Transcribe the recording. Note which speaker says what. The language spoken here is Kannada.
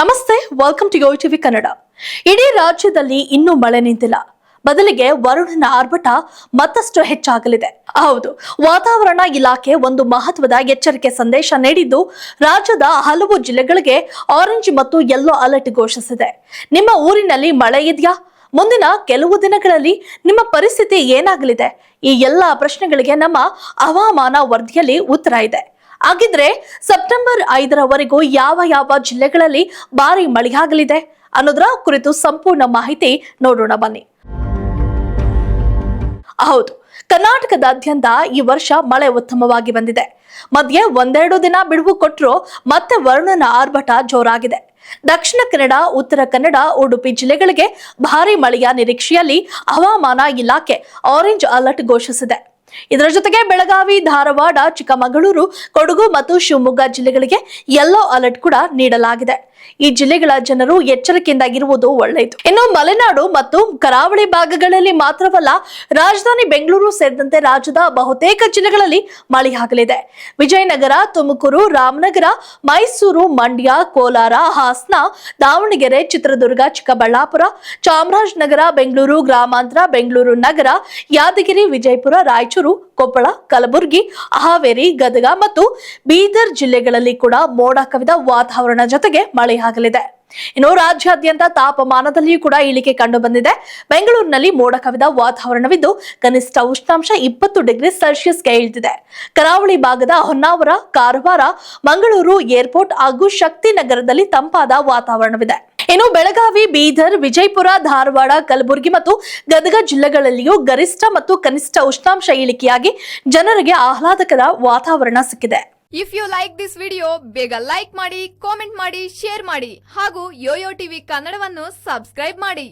Speaker 1: ನಮಸ್ತೆ welcome to Yo TV Kannada ಇಡೀ ರಾಜ್ಯದಲ್ಲಿ ಇನ್ನೂ ಮಳೆ ನಿಂತಿಲ್ಲ. ಬದಲಿಗೆ ವರುಣನ ಆರ್ಭಟ ಮತ್ತಷ್ಟು ಹೆಚ್ಚಾಗಲಿದೆ. ಹೌದು, ವಾತಾವರಣ ಇಲಾಖೆ ಒಂದು ಮಹತ್ವದ ಎಚ್ಚರಿಕೆ ಸಂದೇಶ ನೀಡಿದ್ದು, ರಾಜ್ಯದ ಹಲವು ಜಿಲ್ಲೆಗಳಿಗೆ ಆರೆಂಜ್ ಮತ್ತು ಯೆಲ್ಲೋ ಅಲರ್ಟ್ ಘೋಷಿಸಿದೆ. ನಿಮ್ಮ ಊರಿನಲ್ಲಿ ಮಳೆ ಇದೆಯಾ? ಮುಂದಿನ ಕೆಲವು ದಿನಗಳಲ್ಲಿ ನಿಮ್ಮ ಪರಿಸ್ಥಿತಿ ಏನಾಗಲಿದೆ? ಈ ಎಲ್ಲ ಪ್ರಶ್ನೆಗಳಿಗೆ ನಮ್ಮ ಹವಾಮಾನ ವರದಿಯಲ್ಲಿ ಉತ್ತರ ಇದೆ. ಹಾಗಿದ್ರೆ ಸೆಪ್ಟೆಂಬರ್ ಐದರವರೆಗೂ ಯಾವ ಯಾವ ಜಿಲ್ಲೆಗಳಲ್ಲಿ ಭಾರಿ ಮಳೆಯಾಗಲಿದೆ ಅನ್ನೋದರ ಕುರಿತು ಸಂಪೂರ್ಣ ಮಾಹಿತಿ ನೋಡೋಣ ಬನ್ನಿ. ಹೌದು, ಕರ್ನಾಟಕದಾದ್ಯಂತ ಈ ವರ್ಷ ಮಳೆ ಉತ್ತಮವಾಗಿ ಬಂದಿದೆ. ಮಧ್ಯೆ ಒಂದೆರಡು ದಿನ ಬಿಡುವು ಕೊಟ್ಟರು ಮತ್ತೆ ವರುಣನ ಆರ್ಭಟ ಜೋರಾಗಿದೆ. ದಕ್ಷಿಣ ಕನ್ನಡ, ಉತ್ತರ ಕನ್ನಡ, ಉಡುಪಿ ಜಿಲ್ಲೆಗಳಿಗೆ ಭಾರಿ ಮಳೆಯ ನಿರೀಕ್ಷೆಯಲ್ಲಿ ಹವಾಮಾನ ಇಲಾಖೆ ಆರೆಂಜ್ ಅಲರ್ಟ್ ಘೋಷಿಸಿದೆ. ಇದರ ಜೊತೆಗೆ ಬೆಳಗಾವಿ ಧಾರವಾಡ ಚಿಕ್ಕಮಗಳೂರು ಕೊಡಗು ಮತ್ತು ಶಿವಮೊಗ್ಗ ಜಿಲ್ಲೆಗಳಿಗೆ ಯೆಲ್ಲೋ ಅಲರ್ಟ್ ಕೂಡ ನೀಡಲಾಗಿದೆ. ಈ ಜಿಲ್ಲೆಗಳ ಜನರು ಎಚ್ಚರಿಕೆಯಿಂದ ಇರುವುದು ಒಳ್ಳೆಯದು. ಇನ್ನು ಮಲೆನಾಡು ಮತ್ತು ಕರಾವಳಿ ಭಾಗಗಳಲ್ಲಿ ಮಾತ್ರವಲ್ಲ, ರಾಜಧಾನಿ ಬೆಂಗಳೂರು ಸೇರಿದಂತೆ ರಾಜ್ಯದ ಬಹುತೇಕ ಜಿಲ್ಲೆಗಳಲ್ಲಿ ಮಳೆಯಾಗಲಿದೆ ವಿಜಯನಗರ, ತುಮಕೂರು, ರಾಮನಗರ, ಮೈಸೂರು, ಮಂಡ್ಯ, ಕೋಲಾರ, ಹಾಸನ, ದಾವಣಗೆರೆ, ಚಿತ್ರದುರ್ಗ, ಚಿಕ್ಕಬಳ್ಳಾಪುರ, ಚಾಮರಾಜನಗರ, ಬೆಂಗಳೂರು, ಗ್ರಾಮಾಂತರ, ಬೆಂಗಳೂರು ನಗರ, ಯಾದಗಿರಿ, ವಿಜಯಪುರ, ರಾಯಚೂರು ಕೊಪ್ಪಳ, ಕಲಬುರಗಿ, ಹಾವೇರಿ, ಗದಗ ಮತ್ತು ಬೀದರ್ ಜಿಲ್ಲೆಗಳಲ್ಲಿ ಕೂಡ ಮೋಡ ಕವಿದ ವಾತಾವರಣ ಜೊತೆಗೆ ಮಳೆಯಾಗಲಿದೆ ಇನ್ನು ರಾಜ್ಯಾದ್ಯಂತ ತಾಪಮಾನದಲ್ಲಿಯೂ ಕೂಡ ಇಳಿಕೆ ಕಂಡು ಬಂದಿದೆ ಬೆಂಗಳೂರಿನಲ್ಲಿ ಮೋಡ ಕವಿದ ವಾತಾವರಣವಿದ್ದು, ಕನಿಷ್ಠ ಉಷ್ಣಾಂಶ ಇಪ್ಪತ್ತು ಡಿಗ್ರಿ ಸೆಲ್ಸಿಯಸ್ಗೆ ಇಳಿದಿದೆ. ಕರಾವಳಿ ಭಾಗದ ಹೊನ್ನಾವರ, ಕಾರವಾರ, ಮಂಗಳೂರು ಏರ್ಪೋರ್ಟ್ ಹಾಗೂ ಶಕ್ತಿನಗರದಲ್ಲಿ ತಂಪಾದ ವಾತಾವರಣವಿದೆ. ಇನ್ನು ಬೆಳಗಾವಿ, ಬೀದರ್, ವಿಜಯಪುರ, ಧಾರವಾಡ, ಕಲಬುರಗಿ ಮತ್ತು ಗದಗ ಜಿಲ್ಲೆಗಳಲ್ಲಿಯೂ ಗರಿಷ್ಠ ಮತ್ತು ಕನಿಷ್ಠ ಉಷ್ಣಾಂಶ ಇಳಿಕೆಯಾಗಿ ಜನರಿಗೆ ಆಹ್ಲಾದಕರ ವಾತಾವರಣ ಸಿಕ್ಕಿದೆ.
Speaker 2: If you like this video ಬೇಗ ಲೈಕ್ ಮಾಡಿ ಕಾಮೆಂಟ್ ಮಾಡಿ ಶೇರ್ ಮಾಡಿ ಹಾಗೂ ಯೋಯೋ ಟಿವಿ ಕನ್ನಡವನ್ನು ಸಬ್ಸ್ಕ್ರೈಬ್ ಮಾಡಿ.